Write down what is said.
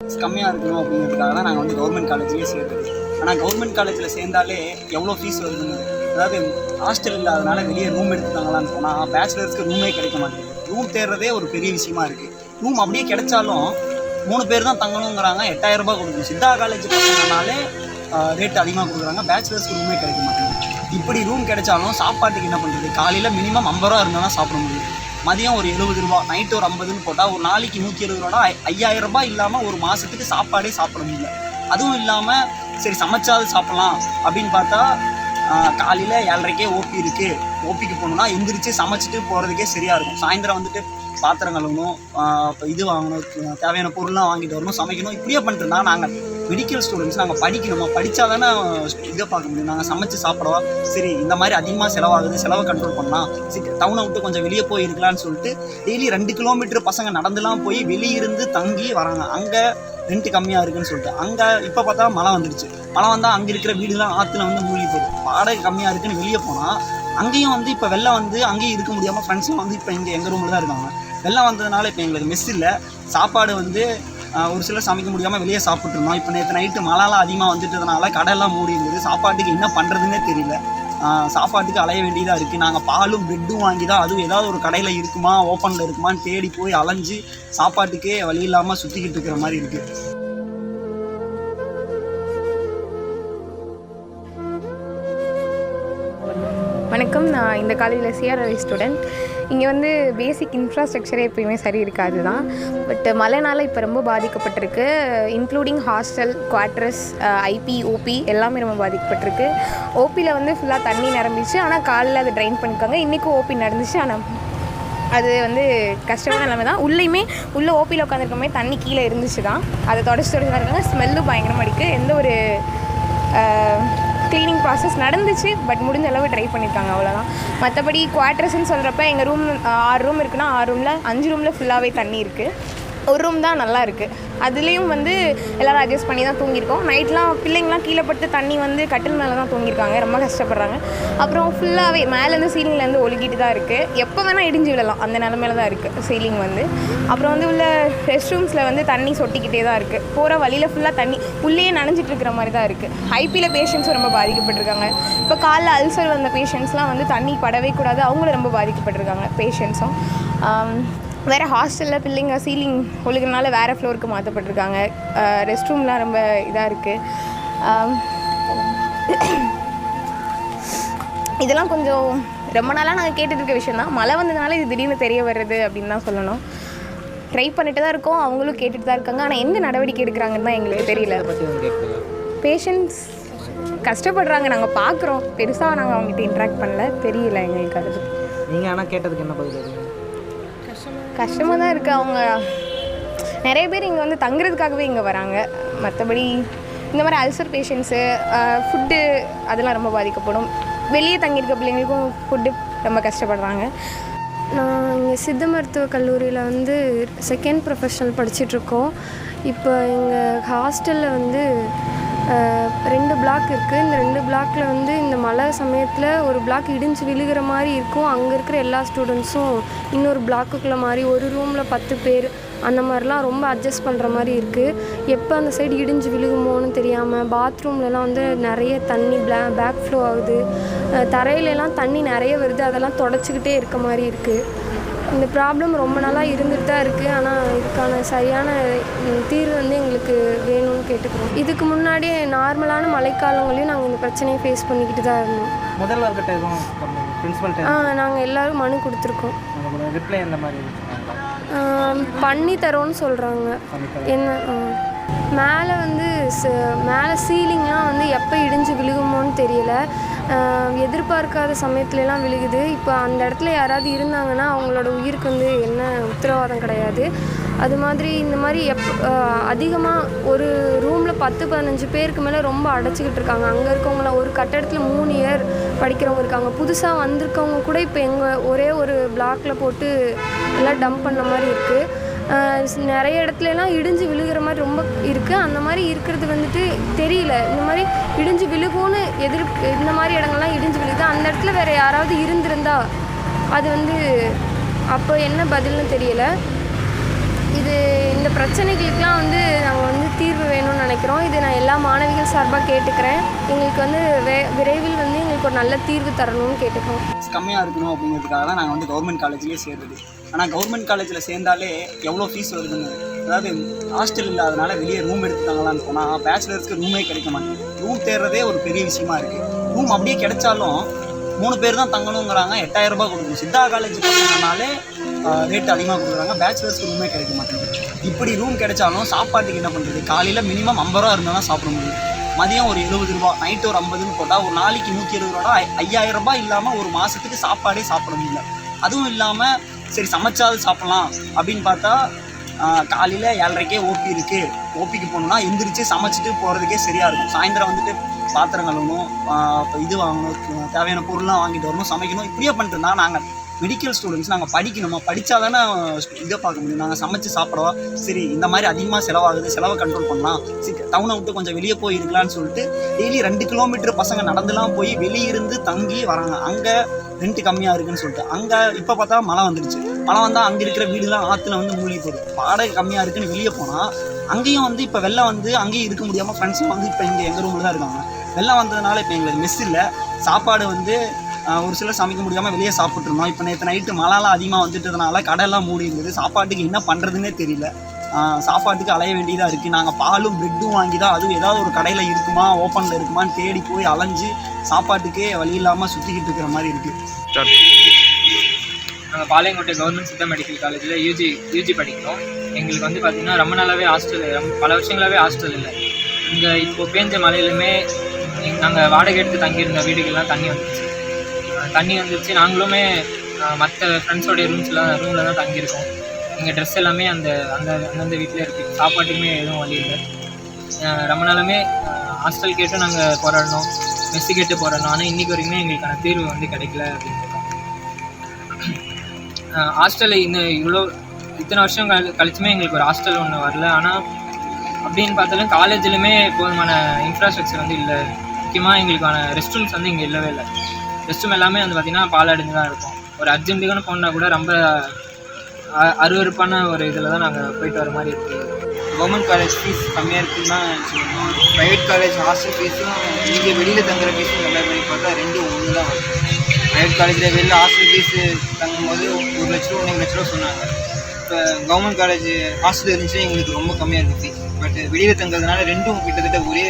கம்மியாக இருக்கணும் அப்படிங்கிறதுக்காக தான் நாங்கள் வந்து கவர்மெண்ட் காலேஜ்லேயே சேர்றது ஆனால் கவர்மெண்ட் காலேஜில் சேர்ந்தாலே எவ்வளோ ஃபீஸ் வருதுன்னு அதாவது ஹாஸ்டல் இல்லாதனால வெளியே ரூம் எடுத்துட்டாங்களான்னு சொன்னால் பேச்சுலர்ஸ்க்கு ரூமே கிடைக்க மாட்டேங்குது. ரூம் தேடுறதே ஒரு பெரிய விஷயமா இருக்குது ரூம் அப்படியே கிடைச்சாலும் மூணு பேர் தான் தங்கணுங்கிறாங்க எட்டாயிரம் ரூபாய் கொடுக்கணும். சித்தா காலேஜ் பசங்கனாலே ரேட் அதிகமாக கொடுக்குறாங்க பேச்சுலர்ஸ்க்கு ரூமே கிடைக்க மாட்டேங்குது. இப்படி ரூம் கிடைச்சாலும் சாப்பாட்டுக்கு என்ன பண்ணுறது காலையில் மினிமம் ஐம்பது ரூபா இருந்தால் தான் சாப்பிட முடியும். மதியம் ஒரு எழுபது ரூபா நைட்டு ஒரு ஐம்பதுன்னு போட்டால் ஒரு நாளைக்கு நூற்றி எழுபது ரூபா ஐயாயிரம் ரூபாய் இல்லாமல் ஒரு மாதத்துக்கு சாப்பாடே சாப்பிட முடியல. அதுவும் இல்லாமல் சரி சமைச்சாவது சாப்பிட்லாம் அப்படின்னு பார்த்தா காலையில் ஏழரைக்கே ஓபி இருக்குது ஓபிக்கு போகணுன்னா எந்திரிச்சு சமைச்சிட்டு போகிறதுக்கே சரியாக இருக்கும். சாயந்தரம் வந்துட்டு பாத்திரம் கழுவணும் இது வாங்கணும் தேவையான பொருள்லாம் வாங்கிட்டு வரணும் சமைக்கணும். இப்படியே பண்ணிட்டு இருந்தா நாங்கள் மெடிக்கல் ஸ்டூடெண்ட்ஸ் நாங்கள் படிக்கணுமா? படித்தா தானே இதை பார்க்க முடியும். நாங்கள் சமைச்சு சாப்பிடவா? சரி இந்த மாதிரி அதிகமாக செலவாகுது செலவை கண்ட்ரோல் பண்ணலாம் சரி டவுனை விட்டு கொஞ்சம் வெளியே போய் இருக்கலாம்னு சொல்லிட்டு டெய்லி ரெண்டு கிலோமீட்டர் பசங்க நடந்துலாம் போய் வெளியிருந்து தங்கி வராங்க. அங்கே ரெண்ட் கம்மியாக இருக்குன்னு சொல்லிட்டு. அங்கே இப்போ பார்த்தா மழை வந்துடுச்சு மழை வந்தால் அங்கே இருக்கிற வீடுலாம் ஆற்றுல வந்து மூழ்கி போகுது. வாடகை கம்மியாக இருக்குன்னு வெளியே போனால் அங்கேயும் வந்து இப்போ வெள்ளம் வந்து அங்கேயும் இருக்க முடியாமல் ஃப்ரெண்ட்ஸும் வந்து இப்போ இங்கே எங்கள் ரூமில் தான் இருக்காங்க. வெள்ளம் வந்ததுனால இப்போ எங்களுக்கு மெஸ் இல்லை. சாப்பாடு வந்து ஒரு சிலர் சமைக்க முடியாமல் வெளியே சாப்பிட்ருந்தோம் இப்போ நேற்று நைட்டு மழைலாம் அதிகமாக வந்துட்டதுனால கடையெல்லாம் மூடி இருந்தது சாப்பாட்டுக்கு என்ன பண்ணுறதுன்னே தெரியல. சாப்பாட்டுக்கு அலைய வேண்டியதாக இருக்குது நாங்கள் பாலும் பிரெட்டும் வாங்கி தான் அதுவும் ஏதாவது ஒரு கடையில் இருக்குமா ஓப்பனில் இருக்குமான்னு தேடி போய் அலைஞ்சு சாப்பாட்டுக்கே வழி இல்லாமல் சுற்றிக்கிட்டு இருக்கிற மாதிரி இருக்குது வணக்கம். நான் இந்த காலேஜில் சிஆர்ஐ ஸ்டூடெண்ட் இங்கே வந்து பேசிக் இன்ஃப்ராஸ்ட்ரக்சரே எப்பயுமே சரி இருக்காது தான் பட் மழைனால இப்போ ரொம்ப பாதிக்கப்பட்டிருக்கு. Including hostel quarters IP OP எல்லாமே ரொம்ப பாதிக்கப்பட்டிருக்கு. ஓபியில் வந்து ஃபுல்லாக தண்ணி நிரம்பிச்சு ஆனால் காலையில் அதை ட்ரைன் பண்ணிக்கோங்க இன்றைக்கும் ஓபி நடந்துச்சு ஆனால் அது வந்து கஷ்டமான நிலைமை தான் உள்ளேயுமே உள்ளே ஓபியில் உட்காந்துருக்கமே தண்ணி கீழே இருந்துச்சு தான் அதை தொடச்சி தொடச்சி தான் இருக்காங்க. ஸ்மெல்லும் பயங்கரமாக இருக்குது எந்த ஒரு க்ளீனிங் ப்ராசஸ் நடந்துச்சு பட் முடிஞ்ச அளவு ட்ரை பண்ணியிருக்காங்க அவ்வளோதான் மற்றபடி குவார்ட்டர்ஸ்னு சொல்கிறப்ப எங்கள் ரூம் ஆறு ரூம் இருக்குன்னா ஆறு ரூமில் அஞ்சு ரூமில் ஃபுல்லாகவே தண்ணி இருக்குது ஒரு ரூம் தான் நல்லா இருக்குது அதுலேயும் வந்து எல்லோரும் அட்ஜஸ்ட் பண்ணி தான் தூங்கியிருக்கோம். நைட்லாம் பிள்ளைங்களாம் கீழே பட்டு தண்ணி வந்து கட்டில் மேலே தான் தூங்கியிருக்காங்க. ரொம்ப கஷ்டப்படுறாங்க. அப்புறம் ஃபுல்லாகவே மேலேருந்து சீலிங்லேருந்து ஒழுகிட்டு தான் இருக்குது எப்போ வேணால் இடிஞ்சு விழலாம். அந்த நிலமையில தான் இருக்குது சீலிங் வந்து. அப்புறம் வந்து உள்ள ரெஸ்ட் ரூம்ஸில் வந்து தண்ணி சொட்டிக்கிட்டே தான் இருக்குது போகிற வழியில் ஃபுல்லாக தண்ணி உள்ளேயே நனைஞ்சிட்டு இருக்கிற மாதிரி தான் இருக்குது ஐபியில் பேஷண்ட்ஸும் ரொம்ப பாதிக்கப்பட்டிருக்காங்க. இப்போ காலைல அல்சர் வந்த பேஷண்ட்ஸ்லாம் வந்து தண்ணி படவே கூடாது. அவங்களும் ரொம்ப பாதிக்கப்பட்டிருக்காங்க பேஷண்ட்ஸும் வேறு ஹாஸ்டலில் பிள்ளைங்க சீலிங் ஒழுகுனால வேறு ஃப்ளோருக்கு மாற்றப்பட்டிருக்காங்க ரெஸ்ட் ரூம்லாம் ரொம்ப இதாக இருக்குது இதெல்லாம் கொஞ்சம் ரொம்ப நாளாக நாங்கள் கேட்டுட்டு இருக்க விஷயம் தான் மழை வந்ததுனால இது திடீர்னு தெரிய வருது அப்படின்னு தான் சொல்லணும். ட்ரை பண்ணிட்டு தான் இருக்கோம். அவங்களும் கேட்டுட்டு தான் இருக்காங்க. ஆனால் எந்த நடவடிக்கை எடுக்கிறாங்கன்னு தான் எங்களுக்கு தெரியல. பேஷண்ட்ஸ் கஷ்டப்படுறாங்க. நாங்கள் பார்க்குறோம் பெருசாக நாங்கள் அவங்ககிட்ட இன்ட்ராக்ட் பண்ணல. தெரியல எங்களுக்கு அது நீங்கள் ஆனால் கேட்டதுக்கு என்ன பதில்? கஷ்டமாக தான் இருக்குது அவங்க. நிறைய பேர் இங்கே வந்து தங்குறதுக்காகவே இங்கே வராங்க. மற்றபடி இந்த மாதிரி அல்சர் பேஷண்ட்ஸு ஃபுட்டு அதெல்லாம் ரொம்ப பாதிக்கப்படும். வெளியே தங்கியிருக்க பிள்ளைங்களுக்கும் ஃபுட்டு ரொம்ப கஷ்டப்படுறாங்க. நான் இங்கே சித்த மருத்துவ கல்லூரியில் வந்து செகண்ட் ப்ரொஃபஷனல் படிச்சிட்ருக்கோம் இப்போ எங்கள் ஹாஸ்டலில் வந்து பிளாக் இருக்குது இந்த ரெண்டு பிளாக்கில் வந்து இந்த மழை சமயத்தில் ஒரு பிளாக் இடிஞ்சு விழுகிற மாதிரி இருக்கும். அங்கே இருக்கிற எல்லா ஸ்டூடெண்ட்ஸும் இன்னொரு பிளாக்குக்குள்ள மாதிரி ஒரு ரூமில் பத்து பேர் அந்த மாதிரிலாம் ரொம்ப அட்ஜஸ்ட் பண்ணுற மாதிரி இருக்குது எப்போ அந்த சைடு இடிஞ்சு விழுகுமோன்னு தெரியாமல் பாத்ரூம்லலாம் வந்து நிறைய தண்ணி பிளா பேக் ஃப்ளோ ஆகுது. தரையிலலாம் தண்ணி நிறைய வருது. அதெல்லாம் தொடச்சிக்கிட்டே இருக்க மாதிரி இருக்குது இந்த ப்ராப்ளம் ரொம்ப நாளாக இருந்துட்டு தான் இருக்குது ஆனால் இதுக்கான சரியான தீர்வு வந்து எங்களுக்கு வேணும்னு கேட்டுக்கிறோம். இதுக்கு முன்னாடி நார்மலான மழைக்காலங்களையும் நாங்கள் இந்த பிரச்சனையை ஃபேஸ் பண்ணிக்கிட்டு தான் இருந்தோம். முதல்வர்கிட்ட ஆ நாங்கள் எல்லோரும் மனு கொடுத்துருக்கோம். ரிப்ளை எந்த மாதிரி இருந்துச்சு ஆம், பண்ணி தரோன்னு சொல்கிறாங்க என்ன. மேலே வந்து மேலே சீலிங்லாம் வந்து எப்போ இடிஞ்சு விழுகுமோன்னு தெரியல. எதிர்பார்க்காத சமயத்துலலாம் விழுகுது. இப்போ அந்த இடத்துல யாராவது இருந்தாங்கன்னா அவங்களோட உயிருக்கு வந்து என்ன உத்தரவாதம் கிடையாது. அது மாதிரி இந்த மாதிரி எப் அதிகமாக ஒரு ரூமில் பத்து பதினஞ்சு பேருக்கு மேலே ரொம்ப அடைச்சிக்கிட்டு இருக்காங்க. அங்கே இருக்கவங்கள ஒரு கட்டடத்தில் மூணு இயர் படிக்கிறவங்க இருக்காங்க. புதுசாக வந்திருக்கவங்க கூட இப்போ எங்கள் ஒரே ஒரு பிளாக்ல போட்டு எல்லாம் டம்ப் பண்ண மாதிரி இருக்குது நிறைய இடத்துலலாம் இடிஞ்சு விழுகிற மாதிரி ரொம்ப இருக்குது அந்த மாதிரி இருக்கிறது வந்துட்டு தெரியல. இந்த மாதிரி இடிஞ்சு விழுகும்னு எதிர் இந்த மாதிரி இடங்கள்லாம் இடிஞ்சு விழுகுது. அந்த இடத்துல வேறு யாராவது இருந்திருந்தா அது வந்து அப்போ என்ன பதில்னு தெரியலை. இது இந்த பிரச்சனைகளுக்கெலாம் வந்து நாங்கள் வந்து தீர்வு வேணும்னு நினைக்கிறோம். இது நான் எல்லா மாணவிகள் சார்பாக கேட்டுக்கிறேன். எங்களுக்கு வந்து வே விரைவில் வந்து எங்களுக்கு ஒரு நல்ல தீர்வு தரணும்னு கேட்டுக்கிறோம். கம்மியாக இருக்கணும் அப்படிங்கிறதுக்காக தான் நாங்கள் வந்து கவர்மெண்ட் காலேஜ்லேயே சேர்றது. ஆனால் கவர்மெண்ட் காலேஜில் சேர்ந்தாலே எவ்வளோ ஃபீஸ் வருதுன்னு அதாவது ஹாஸ்டல் இல்லாதனால வெளியே ரூம் எடுத்துட்டாங்களான்னு போனால் பேச்சுலர்ஸ்க்கு ரூமே கிடைக்க மாட்டேங்குது. ரூம் தேடுறதே ஒரு பெரிய விஷயமா இருக்குது ரூம் அப்படியே கிடைச்சாலும் மூணு பேர் தான் தங்கணுங்கிறாங்க. எட்டாயிரம் ரூபாய் கொடுக்கணும். சித்தா காலேஜ் போனாலே ரேட் அதிகமாக கொடுக்குறாங்க. பேச்சுலர்ஸ்க்கு ரூமே கிடைக்க மாட்டேங்குது. இப்படி ரூம் கிடைச்சாலும் சாப்பாட்டுக்கு என்ன பண்ணுறது காலையில் மினிமம் ஐம்பது ரூபா இருந்தால் தான் சாப்பிட முடியும். மதியம் ஒரு எழுபது ரூபா நைட்டு ஒரு ஐம்பதுன்னு போட்டால் ஒரு நாளைக்கு நூற்றி எழுபது ரூபா ஐயாயிரம் ரூபாய் இல்லாமல் ஒரு மாதத்துக்கு சாப்பாடே சாப்பிட முடியல. அதுவும் இல்லாமல் சரி சமைச்சாவது சாப்பிட்லாம் அப்படின்னு பார்த்தா காலையில் ஏழரைக்கே ஓபி இருக்குது ஓபிக்கு போகணுன்னா எந்திரிச்சு சமைச்சிட்டு போகிறதுக்கே சரியாக இருக்கும். சாயந்தரம் வந்துட்டு பாத்திரம் கழுவணும் இது வாங்கணும் தேவையான பொருள்லாம் வாங்கிட்டு வரணும் சமைக்கணும். இப்படியே பண்ணிட்டு இருந்தால் நாங்கள் மெடிக்கல் ஸ்டூடெண்ட்ஸ் நாங்கள் படிக்கணுமா? படித்தா தானே இதை பார்க்க முடியும். நாங்கள் சமைச்சு சாப்பிடவா? சரி இந்த மாதிரி அதிகமாக செலவாகுது செலவை கண்ட்ரோல் பண்ணலாம். சரி டவுனை விட்டு கொஞ்சம் வெளியே போய் இருக்கலாம்னு சொல்லிட்டு டெய்லி ரெண்டு கிலோமீட்டர் பசங்க நடந்துலாம் போய் வெளியிருந்து தங்கி வராங்க. அங்கே ரெண்ட் கம்மியாக இருக்குன்னு சொல்லிட்டு. அங்கே இப்போ பார்த்தா மழை வந்துடுச்சு. மழை வந்தால் அங்கே இருக்கிற வீடுலாம் ஆற்றுல வந்து மூழ்கி போகுது. வாடகை கம்மியாக இருக்குன்னு வெளியே போனால் அங்கேயும் வந்து இப்போ வெள்ளம் வந்து அங்கேயும் இருக்க முடியாமல் ஃப்ரெண்ட்ஸும் வந்து இப்போ இங்கே எங்கள் ரூமில் தான் இருக்காங்க. வெள்ளம் வந்ததுனால இப்போ எங்களுக்கு மெஸ் இல்லை. சாப்பாடு வந்து ஒரு சிலர் சமைக்க முடியாமல் வெளியே சாப்பிட்ருந்தோம் இப்போ நேற்று நைட்டு மழைலாம் அதிகமாக வந்துட்டதுனால கடையெல்லாம் மூடி இருந்தது. சாப்பாட்டுக்கு என்ன பண்ணுறதுன்னே தெரியல. சாப்பாட்டுக்கு அலைய வேண்டியதாக இருக்குது நாங்கள் பாலும் ப்ரெட்டும் வாங்கி தான் அதுவும் ஏதாவது ஒரு கடையில் இருக்குமா ஓப்பனில் இருக்குமான்னு தேடி போய் அலைஞ்சு சாப்பாட்டுக்கே வழி இல்லாமல் சுற்றிக்கிட்டு இருக்கிற மாதிரி இருக்குது நாங்கள் பாளையங்கோட்டை கவர்மெண்ட் சித்தா மெடிக்கல் காலேஜில் யூஜி யூஜி படிக்கிறோம். எங்களுக்கு வந்து பார்த்திங்கன்னா ரொம்ப நாளாகவே ஹாஸ்டல் ரொம்ப பல வருஷங்களாகவே ஹாஸ்டல் இல்லை. இங்கே இப்போ பேஞ்ச மழையிலுமே நாங்கள் வாடகை எடுத்து தங்கியிருந்த வீடுகள்லாம் தண்ணி வந்துச்சு தண்ணி வந்துச்சு. நாங்களுமே மற்ற ஃப்ரெண்ட்ஸோடைய ரூம்ஸில் ரூமில் தான் தங்கியிருக்கோம். எங்கள் ட்ரெஸ் எல்லாமே அந்த அந்த அந்தந்த வீட்டில் இருக்குது சாப்பாட்டுக்குமே எதுவும் வழி இல்லை. ரொம்ப நாளுமே ஹாஸ்டல் கேட்டு நாங்கள் போராடினோம். மெஸ்ஸு கேட்டு போராடினோம். ஆனால் இன்றைக்கி வரைக்குமே எங்களுக்கான தீர்வு வந்து கிடைக்கல அப்படின்னு ஹாஸ்டலில் இன்னும் இவ்வளோ இத்தனை வருஷம் கழி கழிச்சுமே எங்களுக்கு ஒரு ஹாஸ்டல் ஒன்று வரல. ஆனால் அப்படின்னு பார்த்தாலும் காலேஜிலுமே போதுமான இன்ஃப்ராஸ்ட்ரக்சர் வந்து இல்லை. முக்கியமாக எங்களுக்கான ரெஸ்ட் ரூம்ஸ் வந்து இங்கே இல்லவே இல்லை. ரெஸ்ட்ரூம் எல்லாமே வந்து பார்த்திங்கன்னா பாலாடுன்னு தான் இருக்கும். ஒரு அர்ஜென்ட்டுக்குன்னு போனால் கூட ரொம்ப அ- அருவருப்பான ஒரு இதில் தான் நாங்கள் போயிட்டு வர மாதிரி இருக்குது கவர்மெண்ட் காலேஜ் ஃபீஸ் கம்மியாக இருக்குன்னு தான் சொல்லணும் ப்ரைவேட் காலேஜ் ஹாஸ்டல் ஃபீஸும் இங்கே வெளியில் தங்குற ஃபீஸும் கம்பேர் பண்ணி பார்த்தா ரெண்டும் ஒன்று தான். வரும் ப்ரைவேட் காலேஜில் வெளில ஹாஸ்டல் ஃபீஸு தங்கும்போது ஒரு லட்ச ரூபா ஒன்றரை லட்ச ரூபா சொன்னாங்க. இப்போ கவர்மெண்ட் காலேஜ் ஹாஸ்டல் இருந்துச்சுன்னா எங்களுக்கு ரொம்ப கம்மியாக இருக்குது ஃபீஸ் பட் வெளியில் தங்குறதுனால ரெண்டும் கிட்டத்தட்ட ஒரே